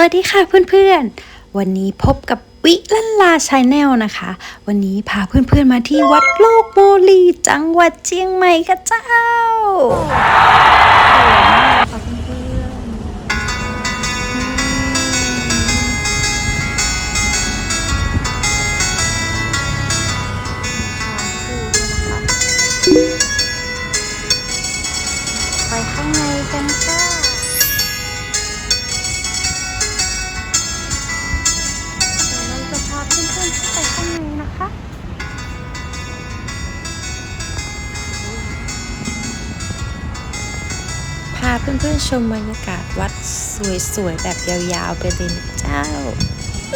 วัสดีค่ะเพื่อนๆ วันนี้พบกับวิลันลาชาแนลนะคะ วันนี้พาเพื่อนๆมาที่วัดโลกโมลีจังหวัดเชียงใหม่ค่ะเจ้าาเพื่อนๆชมบรรยากาศวัดสวยๆ แบบยาวๆไปเลยนะเจ้า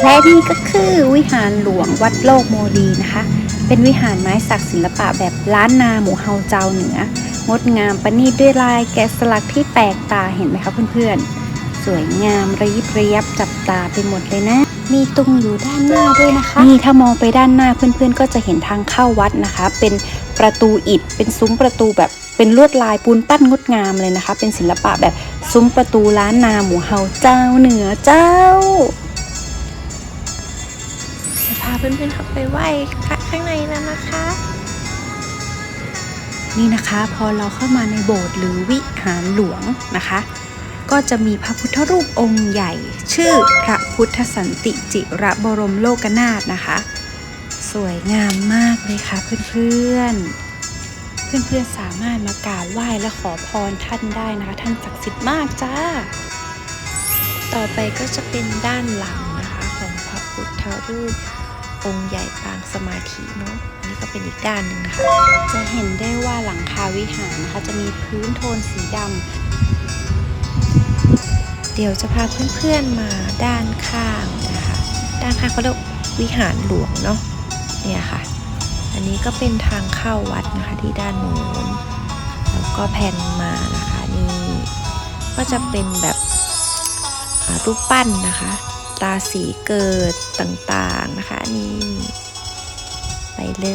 และนี่ก็คือวิหารหลวงวัดโลกโมลีนะคะ เป็นวิหารไม้สักศิลปะแบบล้านนาหมู่เฮาเจ้าเหนืองดงามประณีตด้วยลายแกะสลักที่แปลกตาเห็นไหมคะเพื่อนๆ สวยงามระยิบระยับจับตาไปหมดเลยนะ มีตุงอยู่ด้านหน้าด้วยนะคะ นี่ถ้ามองไปด้านหน้าเพื่อนๆ ก็จะเห็นทางเข้าวัดนะคะ เป็นประตูอิฐเป็นซุ้มประตูแบบ เป็นลวดลายปูนปั้นงดงามเลยนะคะ เป็นศิลปะแบบซุ้มประตูล้านนาหมู่เฮาเจ้าเหนือเจ้าจะพาเพื่อนๆเข้าไปไหว้พระข้างในแล้วนะคะ นี่นะคะพอเราเข้ามาในโบสถ์หรือวิหารหลวงนะคะ ก็จะมีพระพุทธรูปองค์ใหญ่ ชื่อพระพุทธสันติจิระบรมโลกนาถนะคะ สวยงามมากเลยค่ะเพื่อนๆ เพื่อนๆสามารถมากราบไหว้และขอพรท่านได้นะคะท่านศักดิ์สิทธิ์มากจ้า ต่อไปก็จะเป็นด้านหลังนะคะของพระพุทธรูปองค์ใหญ่ปางสมาธิเนาะอันนี้ก็เป็นอีกด้านหนึ่งนะคะจะเห็นได้ว่าหลังคาวิหารนะคะจะมีพื้นโทนสีดำเดี๋ยวจะพาเพื่อนๆมาด้านข้างนะคะ ด้านข้างเขาเรียกวิหารหลวงเนาะเนี่ยค่ะ อันนี้ก็เป็นทางเข้าวัดนะคะที่ด้านโน้นแล้วก็แผ่นมานะคะนี่ก็จะเป็นแบบรูปปั้นนะคะตราสีเกิดต่างๆนะคะนี่ไปเล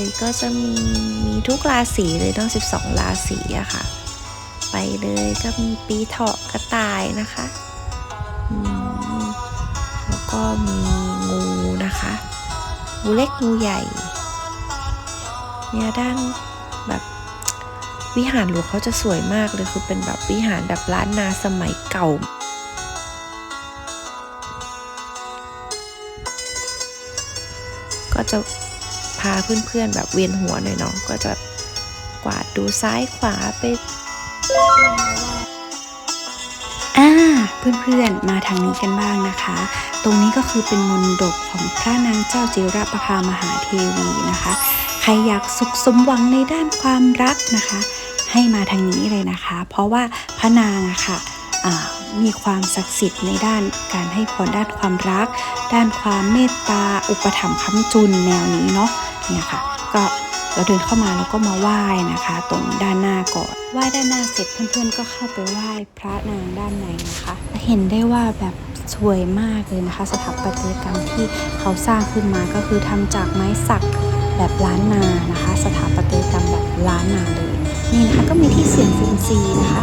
ยก็จะมีมีทุกราศีเลยทั้ง 12 ราศีอะค่ะ ไปเลยก็มีปีเถาะกระต่ายนะคะแล้วก็มีงูนะคะงูเล็กงูใหญ่ เนี่ยด้านแบบวิหารหลวงเขาจะสวยมากเลยคือเป็นแบบวิหารแบบล้านนาสมัยเก่าก็จะพาเพื่อนๆแบบเวียนหัวหน่อยเนาะก็จะกวาดดูซ้ายขวาไปอ่าเพื่อนๆมาทางนี้กันบ้างนะคะ ตรงนี้ก็คือเป็นมนดบของพระนางเจ้าจิรประภามหาเทวีนะคะ ใครอยากสุขสมหวังในด้านความรักนะคะ ให้มาทางนี้เลยนะคะ เพราะว่าพระนางอะค่ะอ่ามีความศักดิ์สิทธิ์ในด้านการให้พรด้านความรัก ด้านความเมตตาอุปถัมภ์ค้ำจุนแนวนี้เนาะเนี่ยค่ะ ก็เราเดินเข้ามาแล้วก็มาไหว้นะคะ ตรงด้านหน้าก่อนไหว้ด้านหน้าเสร็จเพื่อนๆก็เข้าไปไหว้พระนางด้านในนะคะ เห็นได้ว่าแบบสวยมากเลยนะคะ สถาปัตยกรรมที่เขาสร้างขึ้นมาก็คือทำจากไม้สัก แบบล้านนานะคะ สถาปัตยกรรมแบบล้านนาเลยนี่นะคะก็มีที่เสียงซิมซีนะคะ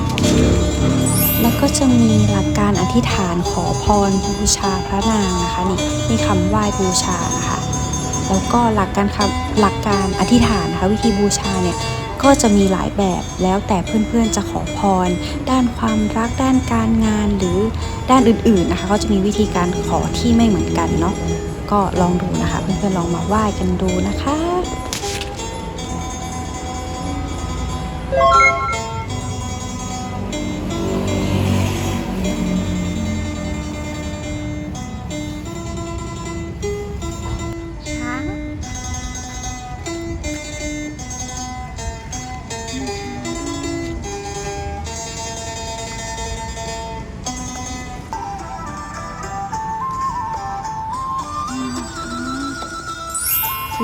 แล้วก็จะมีหลักการอธิษฐานขอพรบูชาพระนางนะคะนี่นี่คำไหว้บูชานะคะแล้วก็หลักการคหลักการอธิษฐานนะคะวิธีบูชาเนี่ยก็จะมีหลายแบบแล้วแต่เพื่อนๆจะขอพร ด้านความรักด้านการงานหรือด้านอื่นๆนะคะ ก็จะมีวิธีการขอที่ไม่เหมือนกันเนาะ ก็ลองดูนะคะ เพื่อนๆลองมาไหว้กันดูนะคะ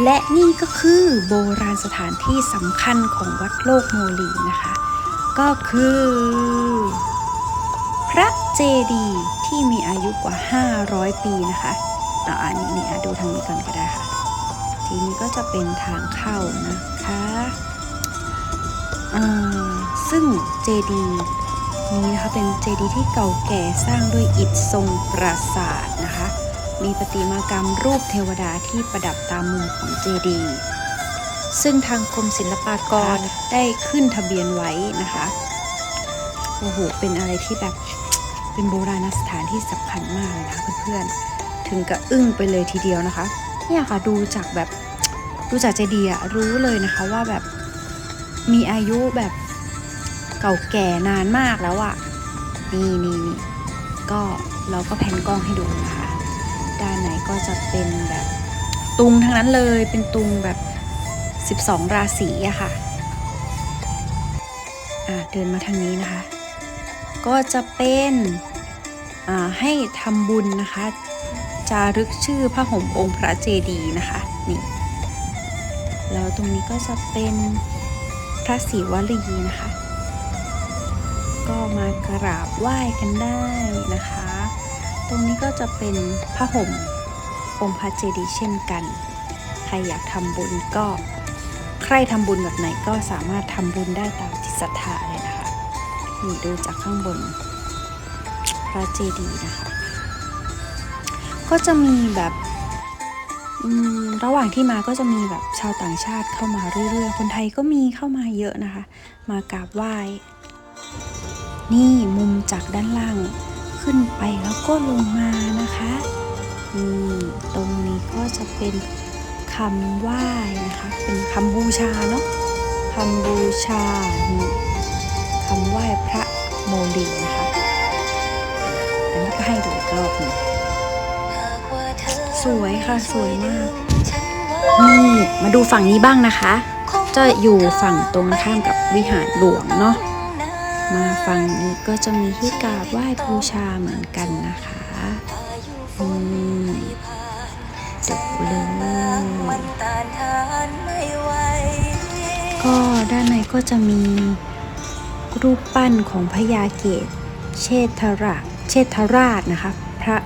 และนี่ก็คือโบราณสถานที่สำคัญของวัดโลกโมลีนะคะ ก็คือ พระเจดีย์ที่มีอายุกว่า 500 ปีนะคะอ่าอันนี้นี่ดูทางนี้ก่อนก็ได้ค่ะ ทีนี้ก็จะเป็นทางเข้านะคะอ่าซึ่งเจดีย์นี้นะคะเป็นเจดีย์ที่เก่าแก่สร้างด้วยอิฐทรงปราสาทนะคะ มีประติมากรรมรูปเทวดาที่ประดับตามมุมของเจดีย์ซึ่งทางกรมศิลปากรได้ขึ้นทะเบียนไว้นะคะ โอ้โห เป็นอะไรที่แบบเป็นโบราณสถานที่สำคัญมากเลยนะเพื่อนๆ ถึงกับอึ้งไปเลยทีเดียวนะคะ เนี่ยค่ะดูจากแบบดูจากเจดีย์อะรู้เลยนะคะว่าแบบมีอายุแบบเก่าแก่นานมากแล้วอะนี่นี่นี่ก็เราก็แผ่นกล้องให้ดูนะคะ ด้านไหนก็จะเป็นแบบตุงทั้งนั้นเลยเป็นตุงแบบ 12 ราศีอะค่ะอ่าเดินมาทางนี้นะคะ ก็จะเป็นอ่าให้ทำบุญนะคะจารึกชื่อพระห่มองค์พระเจดีย์นะคะนี่แล้วตรงนี้ก็จะเป็นพระศิวลีนะคะ ก็มากราบไหว้กันได้นะคะ นี้ก็จะเป็นพระห่มองค์พระเจดีย์เช่นกัน ใครอยากทำบุญก็ ใครทำบุญแบบไหนก็สามารถทำบุญได้ตามจิตศรัทธาเลยนะคะนี่ดูจากข้างบนพระเจดีย์นะคะ ก็จะมีแบบระหว่างที่มาก็จะมีแบบชาวต่างชาติเข้ามาเรื่อยๆ คนไทยก็มีเข้ามาเยอะนะคะ มากราบไหว้ นี่มุมจากด้านล่าง ขึ้นไปแล้วก็ลงมานะคะนี่ตรงนี้ก็จะเป็นคำไหว้นะคะ เป็นคำบูชาเนาะคำบูชาคำไหว้พระโมลีนะคะอันนี้ก็ให้ดูอีกรอบนึงสวยค่ะสวยมากนี่มาดูฝั่งนี้บ้างนะคะ จะอยู่ฝั่งตรงข้ามกับวิหารหลวงเนาะ มาฝั่งนี้ก็จะมีที่กราบไหว้บูชาเหมือนกันนะคะอืมดูเลยก็ด้านในก็จะมีรูปปั้นของพญาเกตเชษฐราชเชษฐราชนะคะ พระ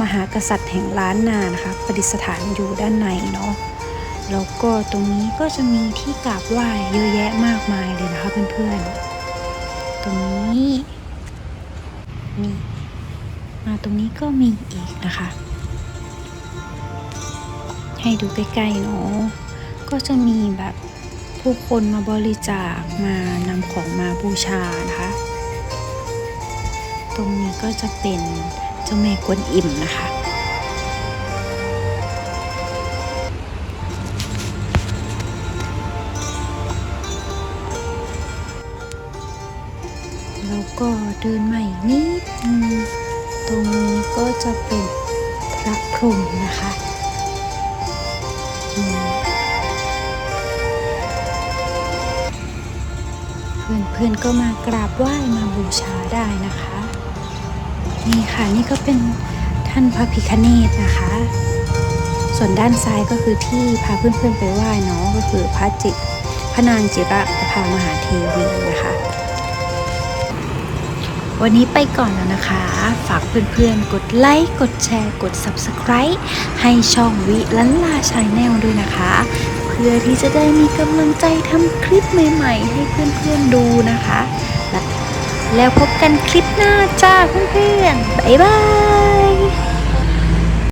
มหากษัตริย์แห่งล้านนานะคะประดิษฐานอยู่ด้านในเนาะแล้วก็ตรงนี้ก็จะมีที่กราบไหว้เยอะแยะมากมายเลยนะคะเพื่อนๆ ตรงนี้นี่มาตรงนี้ก็มีอีกนะคะ ให้ดูใกล้ๆเนาะก็จะมีแบบผู้คนมาบริจาคมานำของมาบูชานะคะ ตรงนี้ก็จะเป็นเจ้าแม่กวนอิมนะคะ ก็เดินใหม่นิดนึงตรงนี้ก็จะเป็นพระพรหมนะคะอืมเพื่อนๆก็มากราบไหว้มาบูชาได้นะคะ นี่ค่ะนี่ก็เป็นท่านพระพิคเนตนะคะ ส่วนด้านซ้ายก็คือที่พาเพื่อนๆไปไหว้เนาะก็คือพระจิตพระนางจิระประภามหาเทวีนะคะ วันนี้ไปก่อนแล้วนะคะ ฝากเพื่อนๆ กดไลค์ กดแชร์ กด Subscribe ให้ช่องวิลันลาชาแนลด้วยนะคะ เพื่อที่จะได้มีกำลังใจทำคลิปใหม่ๆ ให้เพื่อนๆดูนะคะ และแล้วพบกันคลิปหน้าจ้าเพื่อนๆ บ๊ายบาย